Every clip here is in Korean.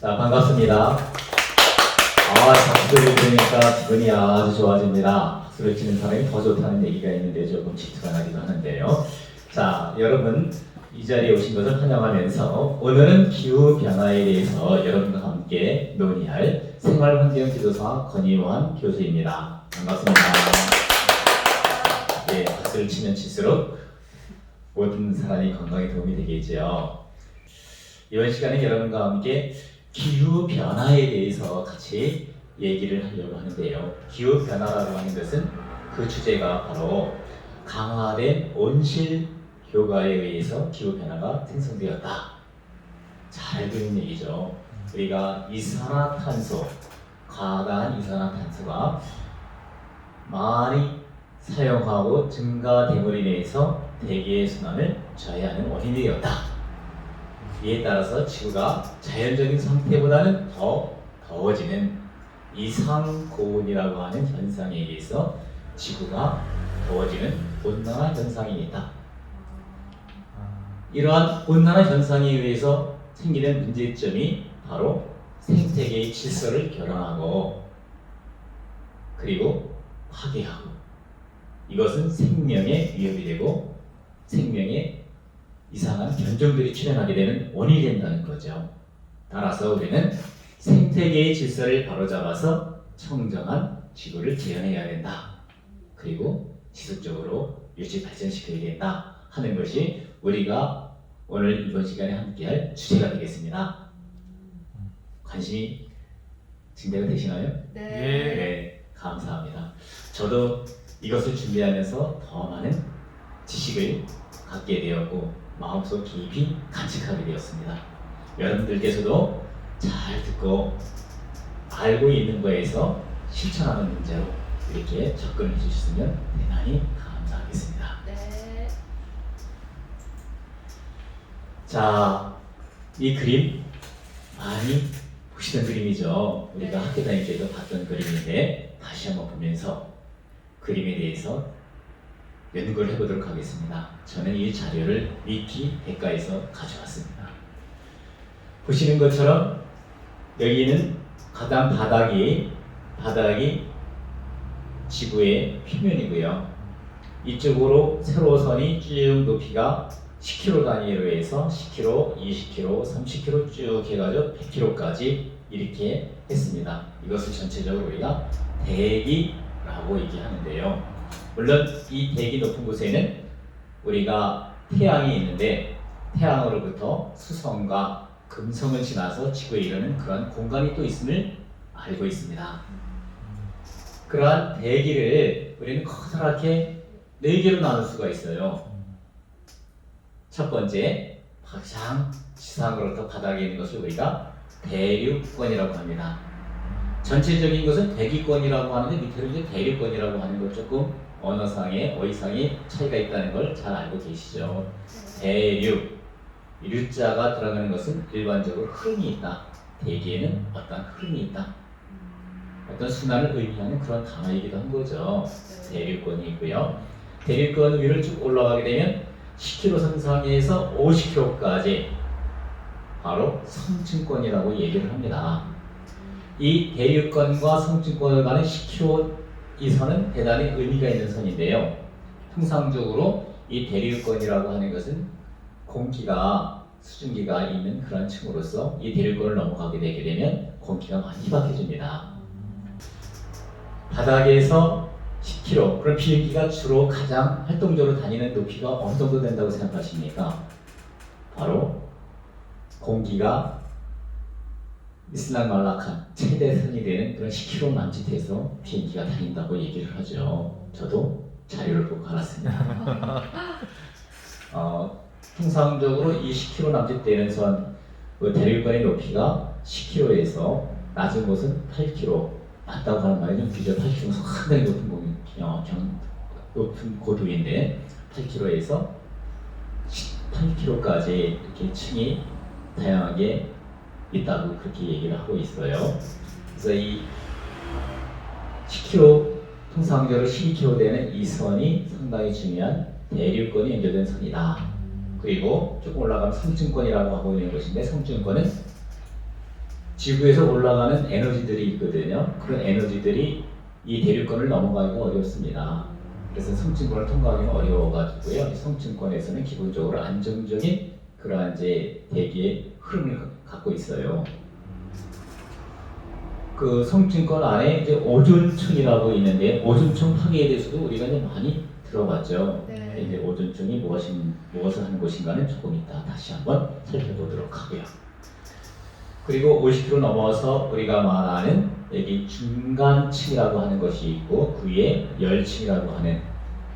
자, 반갑습니다. 아, 박수를 들으니까 기분이 아주 좋아집니다. 박수를 치는 사람이 더 좋다는 얘기가 있는데 조금 질투가 나기도 하는데요. 자, 여러분 이 자리에 오신 것을 환영하면서 오늘은 기후 변화에 대해서 여러분과 함께 논의할 생활환경 지도사 권희환 교수입니다. 반갑습니다. 예, 박수를 치면 칠수록 모든 사람이 건강에 도움이 되겠죠. 이번 시간에 여러분과 함께 기후 변화에 대해서 같이 얘기를 하려고 하는데요. 기후 변화라고 하는 것은 그 주제가 바로 강화된 온실 효과에 의해서 기후 변화가 생성되었다. 잘 알고 있는 얘기죠. 우리가 이산화탄소, 과다한 이산화탄소가 많이 사용하고 증가됨으로 인해서 대기의 순환을 저해하는 원인이 되었다. 이에 따라서 지구가 자연적인 상태보다는 더 더워지는 이상고온이라고 하는 현상에 의해서 지구가 더워지는 온난화 현상이 있다. 이러한 온난화 현상에 의해서 생기는 문제점이 바로 생태계의 질서를 결함하고 그리고 파괴하고 이것은 생명에 위협이 되고 생명에 이상한 변종들이 출현하게 되는 원인이 된다는 거죠. 따라서 우리는 생태계의 질서를 바로잡아서 청정한 지구를 재현해야 된다. 그리고 지속적으로 유지 발전시켜야 된다 하는 것이 우리가 오늘 이번 시간에 함께할 주제가 되겠습니다. 관심이 증대가 되시나요? 네. 네, 감사합니다. 저도 이것을 준비하면서 더 많은 지식을 갖게 되었고 마음속 깊이 간직하게 되었습니다. 여러분들께서도 잘 듣고 알고 있는 거에서 실천하는 문제로 이렇게 접근해 주셨으면 대단히 감사하겠습니다. 네. 자, 이 그림 많이 보시던 그림이죠. 우리가 학교 다닐 때도 봤던 그림인데 다시 한번 보면서 그림에 대해서 연구를 해보도록 하겠습니다. 저는 이 자료를 위키백과에서 가져왔습니다. 보시는 것처럼 여기는 가장 바닥이 바닥이 지구의 표면이고요. 이쪽으로 세로선이 쭉 높이가 10km 단위로 해서 10km, 20km, 30km 쭉 해가지고 100km까지 이렇게 했습니다. 이것을 전체적으로 우리가 대기라고 얘기하는데요. 물론 이 대기 높은 곳에는 우리가 태양이 있는데 태양으로부터 수성과 금성을 지나서 지구에 이르는 그런 공간이 또 있음을 알고 있습니다. 그러한 대기를 우리는 커다랗게 네 개로 나눌 수가 있어요. 첫 번째, 가장 지상으로부터 바닥에 있는 것을 우리가 대륙권이라고 합니다. 전체적인 것은 대기권이라고 하는데 밑에로 이제 대륙권이라고 하는 것 조금 언어상의 어휘상의 차이가 있다는 걸 잘 알고 계시죠. 대륙 류자가 들어가는 것은 일반적으로 흐름이 있다. 대기에는 어떤 흐름이 있다. 어떤 순환을 의미하는 그런 단어이기도 한 거죠. 대륙권이 있고요. 대륙권 위를 쭉 올라가게 되면 10km 상상에서 50km까지 바로 성층권이라고 얘기를 합니다. 이 대륙권과 성층권을 가는 10km 이 선은 대단히 의미가 있는 선인데요. 통상적으로 이 대륙권이라고 하는 것은 공기가 수증기가 있는 그런 층으로서 이 대륙권을 넘어가게 되게 되면 공기가 많이 희박해집니다. 바닥에서 10km, 그럼 비행기가 주로 가장 활동적으로 다니는 높이가 어느 정도 된다고 생각하십니까? 바로 공기가 미슬락말락한 최대선이 되는 그런 10km 남짓해서 비행기가 다닌다고 얘기를 하죠. 저도 자료를 보고 알았습니다. 어, 통상적으로 이 10km 남짓되는 선, 그 대륙간의 높이가 10km에서 낮은 곳은 8km, 낮다고 하는 말이 좀 비교 8km는 상당히 높은 고 어, 경, 높은 고도인데 8km에서 18km까지 이렇게 층이 다양하게 있다고 그렇게 얘기를 하고 있어요. 그래서 이 10km 통상적으로 12km 되는 이 선이 상당히 중요한 대륙권이 연결된 선이다. 그리고 조금 올라가면 성층권이라고 하고 있는 것인데 성층권은 지구에서 올라가는 에너지들이 있거든요. 그런 에너지들이 이 대륙권을 넘어가기가 어렵습니다. 그래서 성층권을 통과하기가 어려워가지고요. 이 성층권에서는 기본적으로 안정적인 그러한 이제 대기의 흐름을 가- 갖고 있어요. 그 성층권 안에 이제 오존층이라고 있는데 오존층 파괴에 대해서도 우리가 이제 많이 들어봤죠. 네. 이제 오존층이 무엇인 무엇을 하는 곳인가는 조금 이따 다시 한번 살펴보도록 하고요. 그리고 50km 넘어서 우리가 말하는 여기 중간층이라고 하는 것이 있고 그 위에 열층이라고 하는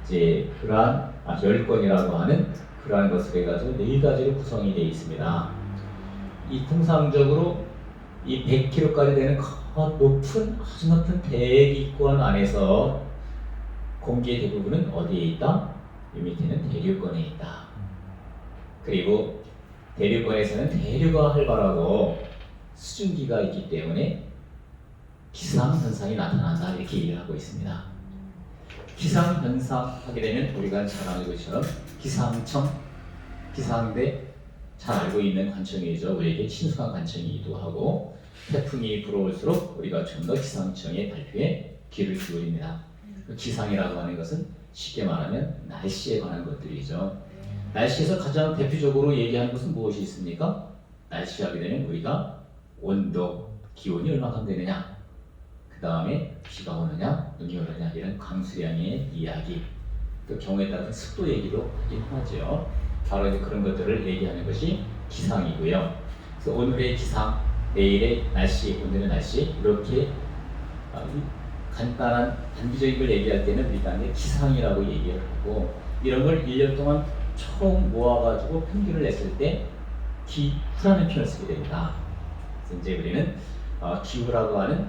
이제 그러한 아, 열권이라고 하는 그러한 것을 해가지고 네 가지로 구성이 되어 있습니다. 이 통상적으로 이 100km까지 되는 큰 높은 아주 높은 대기권 안에서 공기의 대부분은 어디에 있다? 이 밑에는 대류권에 있다. 그리고 대류권에서는 대류가 활발하고 수증기가 있기 때문에 기상 현상이 나타난다 이렇게 얘기를 하고 있습니다. 기상 현상 하게 되면 우리가 잘 아는 것처럼 기상청, 기상대 잘 알고 있는 관청이죠. 우리에게 친숙한 관청이기도 하고 태풍이 불어올수록 우리가 좀 더 기상청의 발표에 귀를 기울입니다. 그 기상이라고 하는 것은 쉽게 말하면 날씨에 관한 것들이죠. 날씨에서 가장 대표적으로 얘기하는 것은 무엇이 있습니까? 날씨 하게 되면 우리가 온도, 기온이 얼마큼 되느냐, 그 다음에 비가 오느냐, 눈이 오느냐 이런 강수량의 이야기, 또 경우에 따라서 습도 얘기도 하긴 하죠. 바로 이제 그런 것들을 얘기하는 것이 기상이고요. 그래서 오늘의 기상, 내일의 날씨, 오늘의 날씨 이렇게 아, 이 간단한 단기적인 걸 얘기할 때는 우리가 기상이라고 얘기를 하고 이런 걸 1년 동안 총 모아가지고 평균을 냈을 때 기후라는 표현을 쓰게 됩니다. 그래서 이제 우리는 어, 기후라고 하는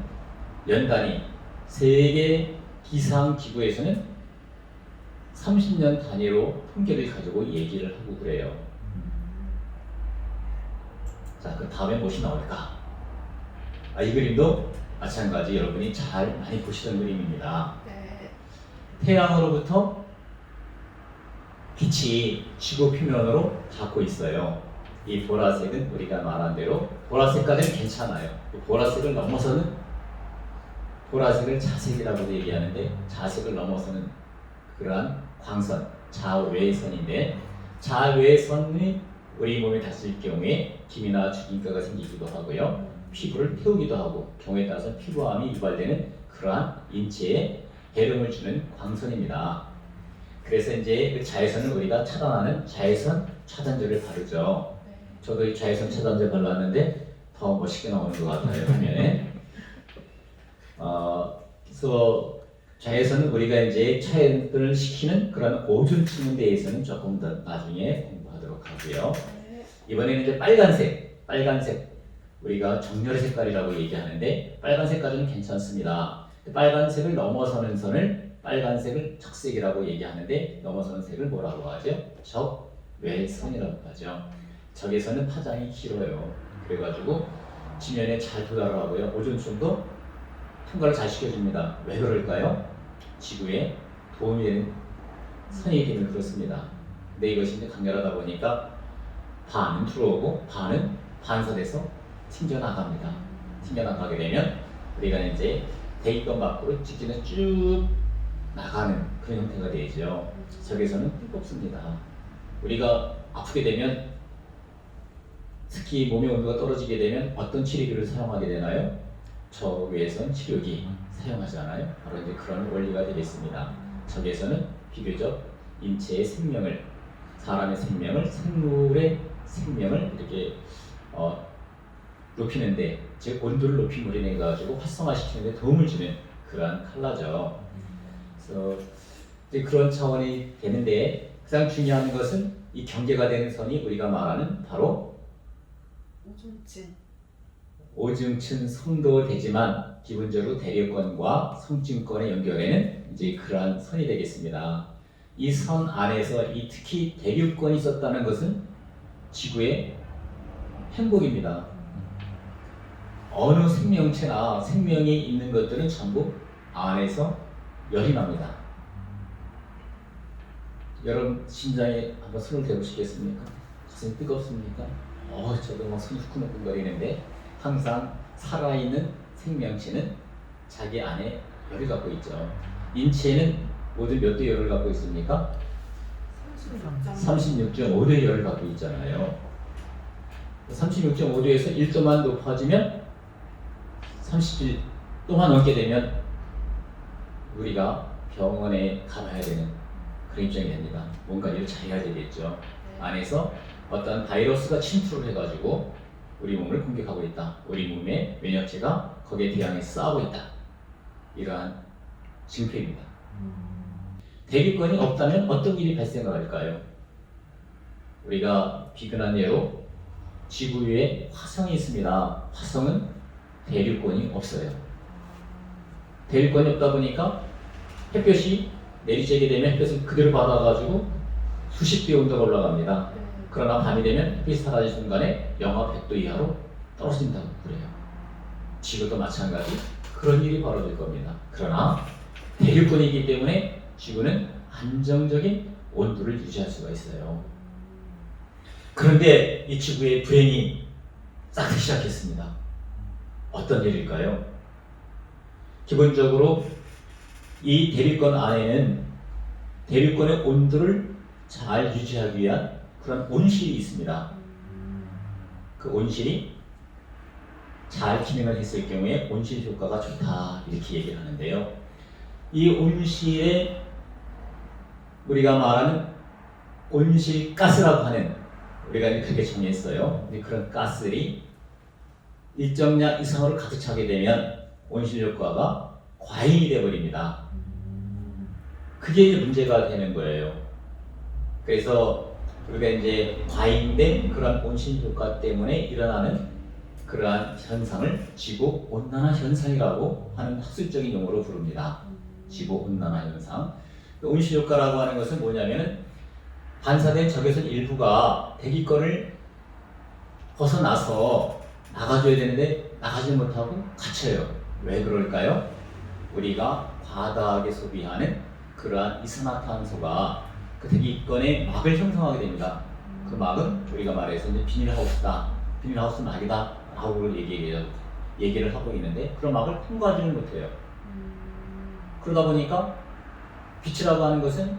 연단위 세계 기상 기구에서는 30년 단위로 통계를 가지고 얘기를 하고 그래요. 자, 그 다음에 무엇이 나올까? 아, 이 그림도 마찬가지 여러분이 잘 많이 보시던 그림입니다. 네. 태양으로부터 빛이 지구 표면으로 닿고 있어요. 이 보라색은 우리가 말한 대로 보라색까지는 괜찮아요. 그 보라색을 넘어서는 보라색을 자색이라고도 얘기하는데 자색을 넘어서는 그러한 광선, 자외선인데 자외선이 우리 몸에 닿을 경우에 기미나 주근가가 생기기도 하고요. 피부를 태우기도 하고 경우에 따라서 피부암이 유발되는 그러한 인체에 해름을 주는 광선입니다. 그래서 이제 그 자외선을 우리가 차단하는 자외선 차단제를 바르죠. 네. 저도 이 자외선 차단제 발랐는데 더 멋있게 나오는 것 같아요 화면에. 어, 그래서 자외선은 우리가 이제 차단을 시키는 그런 오존층에 대해서는 조금 더 나중에 공부하도록 하고요. 네. 이번에는 이제 빨간색, 빨간색 우리가 정렬의 색깔이라고 얘기하는데 빨간색까지는 괜찮습니다. 빨간색을 넘어서는 선을 빨간색을 적색이라고 얘기하는데 넘어서는 색을 뭐라고 하죠? 적외선이라고 하죠. 적외선은 파장이 길어요. 그래가지고 지면에 잘 도달하고요. 오존층도 통과를 잘 시켜줍니다. 왜 그럴까요? 지구에 도움이 되는 선이 되면 그렇습니다. 근데 이것이 이제 강렬하다 보니까 반은 들어오고 반은 반사돼서 튕겨나갑니다. 튕겨나가게 되면 우리가 이제 대기권 밖으로 직진을 쭉 나가는 그런 형태가 되죠. 적에서는 뜨겁습니다. 우리가 아프게 되면 특히 몸의 온도가 떨어지게 되면 어떤 치료기를 사용하게 되나요? 적외선 치료기 사용하잖아요. 바로 이제 그런 원리가 되겠습니다. 적외선은 비교적 인체의 생명을 사람의 생명을 생물의 생명을 이렇게 어, 높이는데 즉 온도를 높임으로 인해 가지고 활성화시키는데 도움을 주는 그러한 칼라죠. 그래서 이제 그런 차원이 되는데 가장 중요한 것은 이 경계가 되는 선이 우리가 말하는 바로 오존층. 오중층 성도 되지만 기본적으로 대류권과 성층권의 연결에는 이제 그러한 선이 되겠습니다. 이 선 안에서 이 특히 대류권이 있었다는 것은 지구의 행복입니다. 어느 생명체나 생명이 있는 것들은 전부 안에서 열이 납니다. 여러분 심장에 한번 손을 대보시겠습니까? 가슴이 뜨겁습니까? 어, 저도 막 손이 후끈후끈거리는데 항상 살아있는 생명체는 자기 안에 열을 갖고 있죠. 인체는 모두 몇 대 열을 갖고 있습니까? 36.5대 열을 갖고 있잖아요. 36.5도에서 1도만 높아지면 37도만 넘게 되면 우리가 병원에 가봐야 되는 그런 입장이 됩니다. 뭔가 일을 잘해야 되겠죠. 안에서 어떤 바이러스가 침투를 해가지고 우리 몸을 공격하고 있다. 우리 몸의 면역체가 거기에 대항해서 싸우고 있다. 이러한 징표입니다. 대기권이 없다면 어떤 일이 발생할까요? 우리가 비근한 예로 지구 위에 화성이 있습니다. 화성은 대류권이 없어요. 대류권이 없다 보니까 햇볕이 내리쬐게 되면 햇볕을 그대로 받아가지고 수십 배 온도가 올라갑니다. 그러나 밤이 되면 햇빛이 사라진 순간에 영하 100도 이하로 떨어진다고 그래요. 지구도 마찬가지 그런 일이 벌어질 겁니다. 그러나 대륙권이기 때문에 지구는 안정적인 온도를 유지할 수가 있어요. 그런데 이 지구의 불행이 싹트 시작했습니다. 어떤 일일까요? 기본적으로 이 대륙권 안에는 대륙권의 온도를 잘 유지하기 위한 그런 온실이 있습니다. 그 온실이 잘 기능을 했을 경우에 온실 효과가 좋다 이렇게 얘기를 하는데요. 이 온실에 우리가 말하는 온실 가스라고 하는 우리가 그렇게 정의했어요. 근데 그런 가스들이 일정량 이상으로 가득 차게 되면 온실 효과가 과잉이 되어버립니다. 그게 문제가 되는 거예요. 그래서 우리가 이제 과잉된 그런 온실 효과 때문에 일어나는 그러한 현상을 지구 온난화 현상이라고 하는 학술적인 용어로 부릅니다. 지구 온난화 현상. 그 온실 효과라고 하는 것은 뭐냐면은 반사된 적외선 일부가 대기권을 벗어나서 나가줘야 되는데 나가지 못하고 갇혀요. 왜 그럴까요? 우리가 과다하게 소비하는 그러한 이산화탄소가 그 대기권에 막을 형성하게 됩니다. 그 막은 우리가 말해서 이제 비닐하우스다, 비닐하우스 막이다 라고 얘기를, 얘기를 하고 있는데 그런 막을 통과하지는 못해요. 그러다 보니까 빛이라고 하는 것은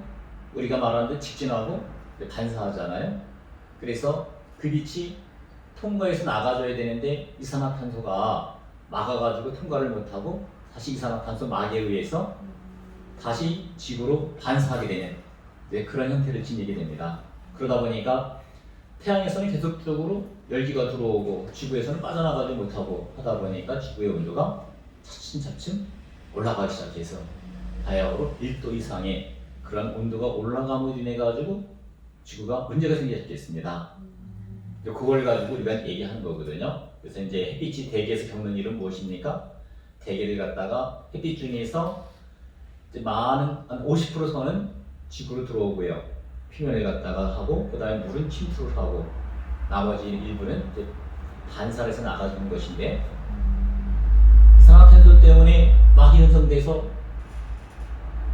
우리가 말하는 데 직진하고 반사하잖아요. 그래서 그 빛이 통과해서 나가줘야 되는데 이산화탄소가 막아가지고 통과를 못하고 다시 이산화탄소 막에 의해서 다시 지구로 반사하게 되는 이제 그런 형태를 지니게 됩니다. 그러다 보니까 태양에서는 계속적으로 열기가 들어오고 지구에서는 빠져나가지 못하고 하다 보니까 지구의 온도가 차츰차츰 올라가기 시작해서 다야흐로 1도 이상의 그런 온도가 올라감으로 인해 가지고 지구가 문제가 생겼겠습니다. 이제 그걸 가지고 우리가 얘기하는 거거든요. 그래서 이제 햇빛이 대기에서 겪는 일은 무엇입니까? 대기를 갖다가 햇빛 중에서 많은 한 50% 선은 지구로 들어오고요. 표면에 갖다가 하고 그 다음에 물은 침투를 하고 나머지 일부는 이제 반사해서 나가주는 것인데 이산화탄소 때문에 막이 형성돼서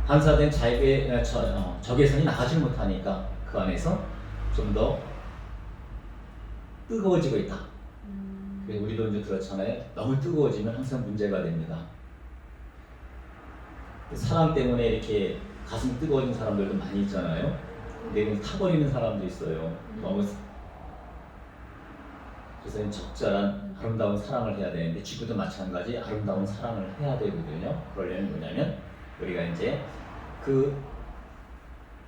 반사된 자외 어, 저, 어, 적외선이 나가지 못하니까 그 안에서 좀 더 뜨거워지고 있다. 그래서 우리도 이제 그렇잖아요. 너무 뜨거워지면 항상 문제가 됩니다. 사람 때문에 이렇게 가슴 뜨거워진 사람들도 많이 있잖아요. 이건 타버리는 사람도 있어요. 너무 그래서 이 적절한 아름다운 사랑을 해야 되는데 지구도 마찬가지 아름다운 사랑을 해야 되거든요. 그러려면 뭐냐면 우리가 이제 그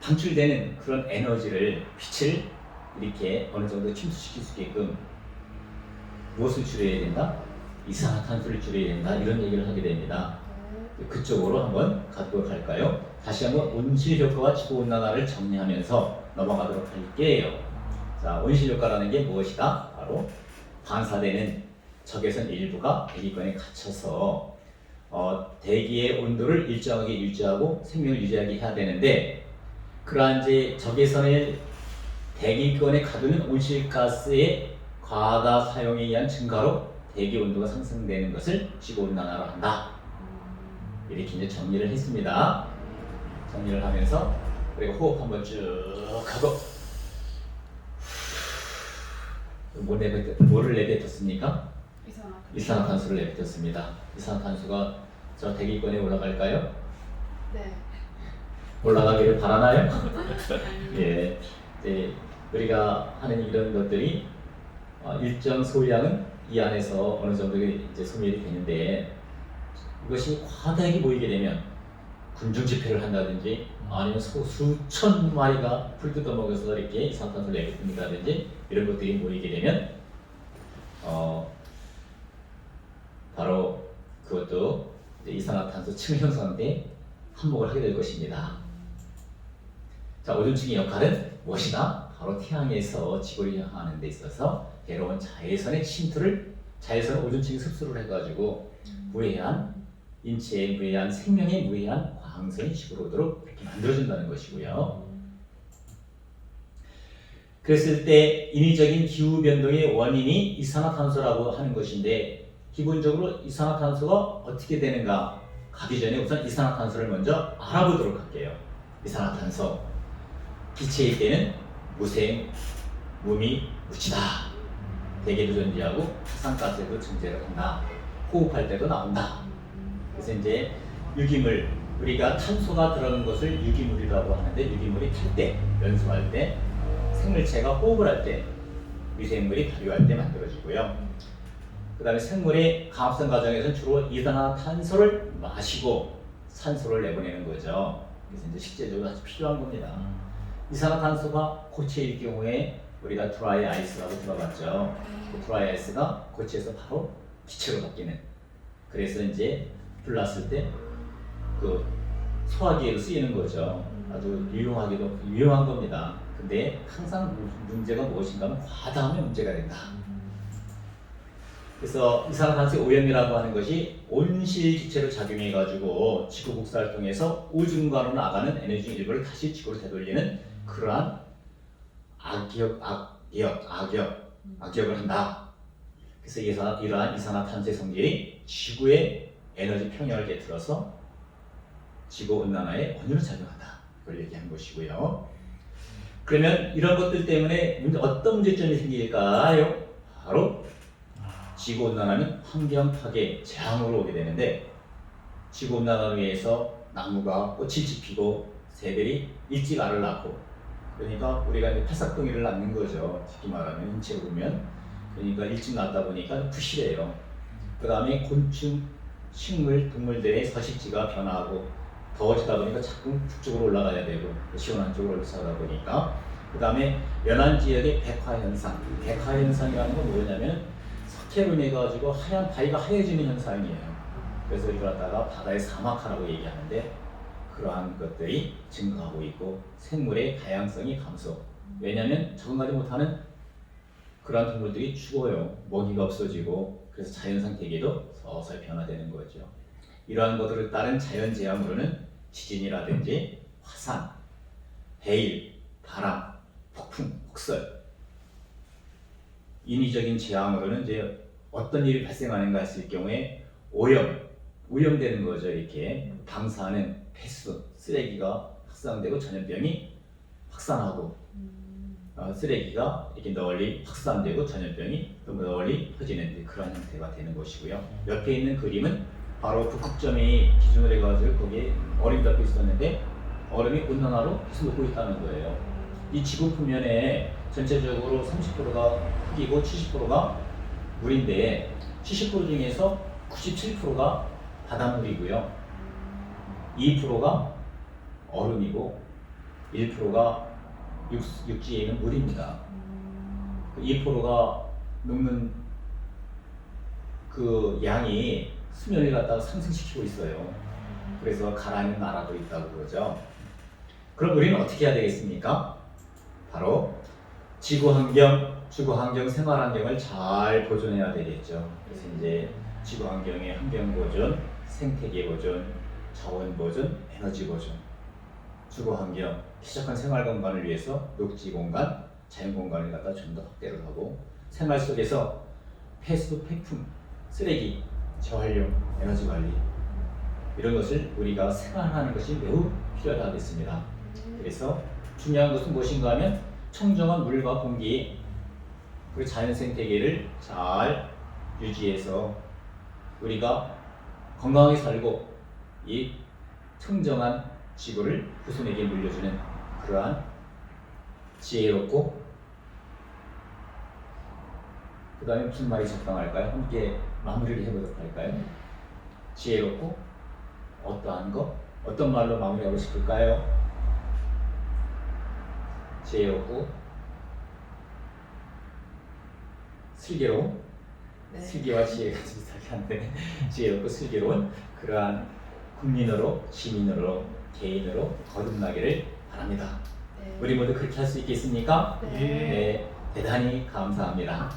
방출되는 그런 에너지를 빛을 이렇게 어느 정도 침투시킬 수 있게끔 무엇을 줄여야 된다? 이산화탄소를 줄여야 된다 이런 얘기를 하게 됩니다. 그쪽으로 한번 가도록 할까요? 다시 한번 온실 효과와 지구 온난화를 정리하면서 넘어가도록 할게요. 자, 온실 효과라는 게 무엇이다? 바로 반사되는 적외선 일부가 대기권에 갇혀서 어, 대기의 온도를 일정하게 유지하고 생명을 유지하게 해야 되는데 그러한 이제 적외선을 대기권에 가두는 온실가스의 과다 사용에 의한 증가로 대기 온도가 상승되는 것을 지구 온난화로 한다. 이렇게 이제 정리를 했습니다. 정리를 하면서 그리고 호흡 한번 쭉 하고 뭐 내뱉, 뭐를 내뱉었습니까? 이상한. 이산화탄소를 내뱉었습니다. 이산화탄소가 저 대기권에 올라갈까요? 네. 올라가기를 바라나요? 예, 이제 우리가 하는 이런 것들이 어, 일정 소량은 이 안에서 어느 정도 이제 소멸이 되는데 이것이 과다하게 보이게 되면 군중 집회를 한다든지 아니면 소 수천 마리가 풀 뜯어 먹어서 이렇게 이산화탄소를 내뱉는다든지 이런 것들이 모이게 되면 어 바로 그것도 이제 이산화탄소 층 형성에 한몫을 하게 될 것입니다. 자, 오존층의 역할은 무엇이다? 바로 태양에서 지구를 향하는 데 있어서 괴로운 자외선의 침투를 자외선 오존층이 흡수를 해가지고 무해한 인체에 무해한 생명에 무해한 광선이 지구로 오도록 이렇게 만들어준다는 것이고요. 그랬을 때 인위적인 기후 변동의 원인이 이산화탄소라고 하는 것인데 기본적으로 이산화탄소가 어떻게 되는가 가기 전에 우선 이산화탄소를 먼저 알아보도록 할게요. 이산화탄소 기체일 때는 무생, 무미, 무치다. 대기도 존재하고 화산가스에도 존재를 한다. 호흡할 때도 나온다. 그래서 이제 유기물 우리가 탄소가 들어가는 것을 유기물이라고 하는데 유기물이 탈 때, 연소할 때, 생물체가 호흡을 할 때, 미생물이 발효할 때 만들어지고요. 그 다음에 생물의 가합성 과정에서는 주로 이산화탄소를 마시고 산소를 내보내는 거죠. 그래서 이제 식재적으로 아주 필요한 겁니다. 이산화탄소가 고체일 경우에 우리가 드라이 아이스라고 들어봤죠. 그 드라이 아이스가 고체에서 바로 기체로 바뀌는. 그래서 이제 불났을 때그 소화기에도 쓰이는 거죠. 아주 유용하기도 유용한 겁니다. 근데 항상 무- 문제가 무엇인가 하면 과다하면 문제가 된다. 그래서 이산화탄소의 오염이라고 하는 것이 온실 기체로 작용해 가지고 지구 복사를 통해서 우중간으로 나가는 에너지 중 일부를 다시 지구로 되돌리는 그러한 악역, 악역, 악역, 악역을 한다. 그래서 이러한 이산화탄소의 성질이 지구의 에너지 평형을 깨뜨려서 지구 온난화에 원인으로 작용한다. 그걸 얘기한 것이고요. 그러면 이런 것들 때문에 어떤 문제점이 생길까요? 바로 지구 온난화는 환경 파괴 재앙으로 오게 되는데 지구 온난화로 인해서 나무가 꽃이 지피고 새들이 일찍 알을 낳고 그러니까 우리가 이제 팔싹둥이를 낳는 거죠. 쉽게 말하면 인체로 보면 그러니까 일찍 낳다 보니까 부실해요. 그 다음에 곤충, 식물, 동물들의 서식지가 변화하고 더워지다 보니까 자꾸 북쪽으로 올라가야 되고 시원한 쪽으로 올라가다 보니까 그 다음에 연안 지역의 백화 현상, 백화 현상이라는 건 뭐냐면 석회로 인해 가지고 하얀 바위가 하얘지는 현상이에요. 그래서 이걸 갖다가 바다의 사막화라고 얘기하는데 그러한 것들이 증가하고 있고 생물의 다양성이 감소. 왜냐하면 적응하지 못하는 그러한 동물들이 죽어요. 먹이가 없어지고 그래서 자연상 대기도 서서히 변화되는 거죠. 이러한 것들을 따른 자연 재앙으로는 지진이라든지 화산, 해일, 바람, 폭풍, 폭설 인위적인 재앙으로는 이제 어떤 일이 발생하는가 했을 경우에 오염, 오염되는 거죠. 이렇게 방사능, 폐수, 쓰레기가 확산되고 전염병이 확산하고 어, 쓰레기가 이렇게 널리 확산되고 전염병이 또 널리 퍼지는 그런 형태가 되는 것이고요. 옆에 있는 그림은 바로 북극점이 기준으로 해가지고 거기에 얼음이 덮여 있었는데 얼음이 온난화로 계속 녹고 있다는 거예요. 이 지구 표면에 전체적으로 30%가 흙이고 70%가 물인데 70% 중에서 97%가 바닷물이고요. 2%가 얼음이고 1%가 육, 육지에 있는 물입니다. 그 2%가 녹는 그 양이 수면을 갖다가 상승시키고 있어요. 그래서 가라앉는 나라도 있다고 그러죠. 그럼 우리는 어떻게 해야 되겠습니까? 바로 지구 환경, 지구 환경, 생활 환경을 잘 보존해야 되겠죠. 그래서 이제 지구 환경의 환경 보존, 생태계 보존, 자원 보존, 에너지 보존, 주거 환경, 쾌적한 생활 공간을 위해서 녹지 공간, 자연 공간을 갖다 좀 더 확대를 하고 생활 속에서 폐수, 폐품, 쓰레기, 재활용, 에너지 관리 이런 것을 우리가 생활하는 것이 매우 필요하겠습니다. 그래서 중요한 것은 무엇인가 하면 청정한 물과 공기 그리고 자연 생태계를 잘 유지해서 우리가 건강하게 살고 이 청정한 지구를 후손에게 물려주는 그러한 지혜롭고 그 다음에 무슨 말이 적당할까요? 함께 마무리를 해보도록 할까요? 지혜롭고 어떠한 것? 어떤 말로 마무리하고 싶을까요? 지혜롭고 슬기로운 네. 슬기와 지혜가 비슷하게 한데 지혜롭고 슬기로운 그러한 국민으로 시민으로 개인으로 거듭나기를 바랍니다. 네. 우리 모두 그렇게 할 수 있겠습니까? 네. 네, 대단히 감사합니다.